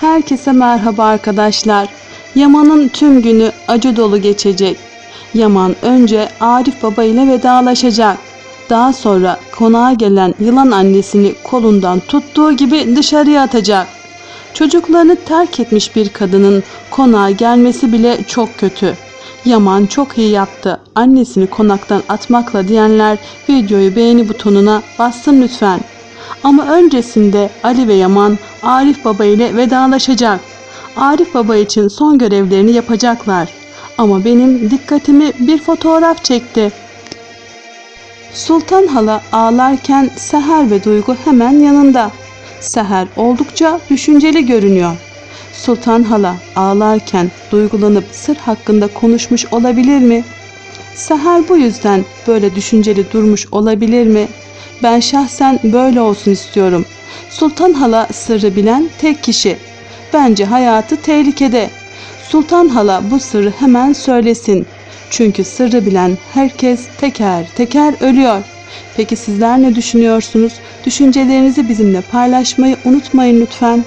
Herkese merhaba arkadaşlar. Yaman'ın tüm günü acı dolu geçecek. Yaman önce Arif Baba ile vedalaşacak. Daha sonra konağa gelen yılan annesini kolundan tuttuğu gibi dışarıya atacak. Çocuklarını terk etmiş bir kadının konağa gelmesi bile çok kötü. Yaman çok iyi yaptı. Annesini konaktan atmakla diyenler videoyu beğeni butonuna bassın lütfen. Ama öncesinde Ali ve Yaman Arif Baba ile vedalaşacak. Arif Baba için son görevlerini yapacaklar. Ama benim dikkatimi bir fotoğraf çekti. Sultan Hala ağlarken Seher ve Duygu hemen yanında. Seher oldukça düşünceli görünüyor. Sultan Hala ağlarken duygulanıp sır hakkında konuşmuş olabilir mi? Seher bu yüzden böyle düşünceli durmuş olabilir mi? Ben şahsen böyle olsun istiyorum. Sultan Hala sırrı bilen tek kişi. Bence hayatı tehlikede. Sultan Hala bu sırrı hemen söylesin. Çünkü sırrı bilen herkes teker teker ölüyor. Peki sizler ne düşünüyorsunuz? Düşüncelerinizi bizimle paylaşmayı unutmayın lütfen.